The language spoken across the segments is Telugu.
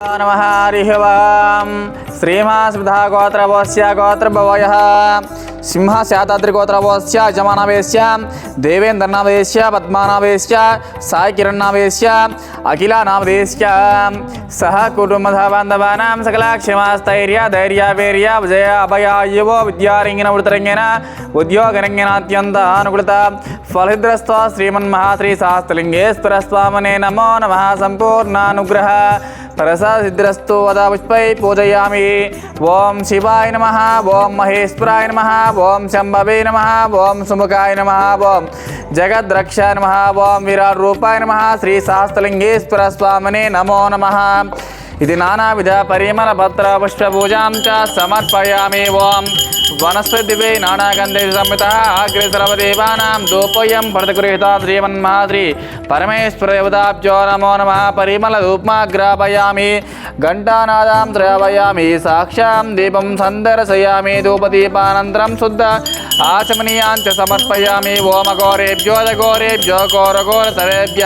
నమ హరి ఓం శ్రీమాస్మృధ గోత్రవోస్య గోత్రభవయ సింహ శాతాద్రి గోత్రవోస్య యజమానవేశ్య దేవేంద్రనావేశ్య పద్మానావేశ్య సాయి కిరణ్నామదేశ్య అఖిలానామదేశ్య సహ కుటుంబ బాంధవానాం సకల ధైర్య వీర్య విజయ అభయాయువో విద్యారంగిన వృతరంగిన ఉద్యోగరంగినాత్యంత అనుకృత ఫలహిద్రస్వ శ్రీమన్మహాశ్రీ శాస్త్రలింగేశ్వర స్వామనే నమో నమ సంపూర్ణానుగ్రహ ప్రసాదిద్రస్తు వదా పుష్పై పూజయామి. ఓం శివాయ నమ ఓం మహేశ్వరాయ నమ ఓం శంభవే నమ ఓం సుముఖాయ నమ ఓం జగద్రక్షాయ నమ ఓం విరాట్ రూపాయ నమ శ్రీ శాస్త్రలింగేశ్వర స్వామినే నమో నమ. ఇది నానావిధ పరిమళ పత్ర పుష్ప పూజాం చ సమర్పయామి. ఓం వనస్పతివే నానాగంధే సంహిత అగ్రేసరవదేవానాం దోపయం ప్రతిగృహీత శ్రీమన్మహాశ్రీ పరమేశ్వర దేవతాభ్యో నమో నమ పరిమళ ధూప్మాగ్రాపయామి ఘంటానాదాం శ్రావయామి సాక్షాం దీపం సందర్శయామి ధూపదీపానంతరం శుద్ధ ఆచమనీయాంచ సమర్పయామి ఓమఘోరేభ్యో ఘోరేభ్యో ఘోరఘోర సర్వేభ్య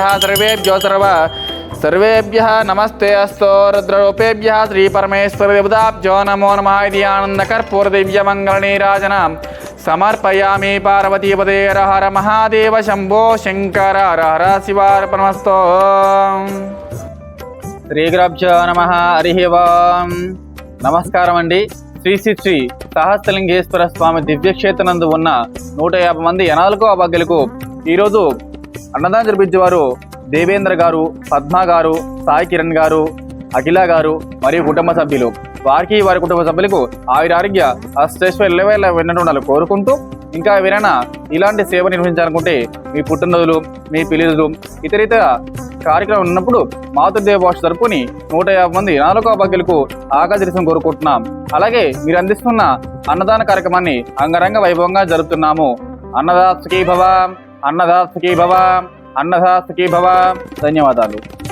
సర్వేభ్య నమస్తే అస్తో రుద్రరూపేభ్య శ్రీ పరమేశ్వర దేవతాభ్యో నమో నమ ఇది ఆనందకర్పూర దివ్యమంగళ నీరాజన సమర్పయామి పార్వతీపదే హర మహాదేవ శంభో శంకర హర శివార్పణమస్తో శ్రీగ్రభ్యో నమ హరి నమస్కారం అండి శ్రీ శ్రీ శ్రీ సహస్రలింగేశ్వర స్వామి దివ్యక్షేత్రనందు ఉన్న నూట యాభై మంది ఎనాలకు అభాగ్యులకు ఈరోజు అన్నదానం జరిపించేవారు దేవేంద్ర గారు పద్మ గారు సాయి కిరణ్ గారు అఖిల గారు మరియు కుటుంబ సభ్యులు. వారికి వారి కుటుంబ సభ్యులకు ఆయురారోగ్య అష్టేశ్వర విన్నట్టు ఉండాలి కోరుకుంటూ ఇంకా ఎవరైనా ఇలాంటి సేవ నిర్వహించాలనుకుంటే మీ పుట్టినరోజులు మీ పెళ్ళిరోజులు ఇతర ఇతర కార్యక్రమం ఉన్నప్పుడు మాతృదేవ భాష తరపుని నూట యాభై మంది నాలుగో భాగ్యులకు ఆకాశం కోరుకుంటున్నాం. అలాగే మీరు అందిస్తున్న అన్నదాన కార్యక్రమాన్ని అంగరంగ వైభవంగా జరుపుతున్నాము. అన్నదాత్సకీ భవ అన్నదాత్సకీ భవ. అన్నదాసుకీ భవ. ధన్యవాదాలు.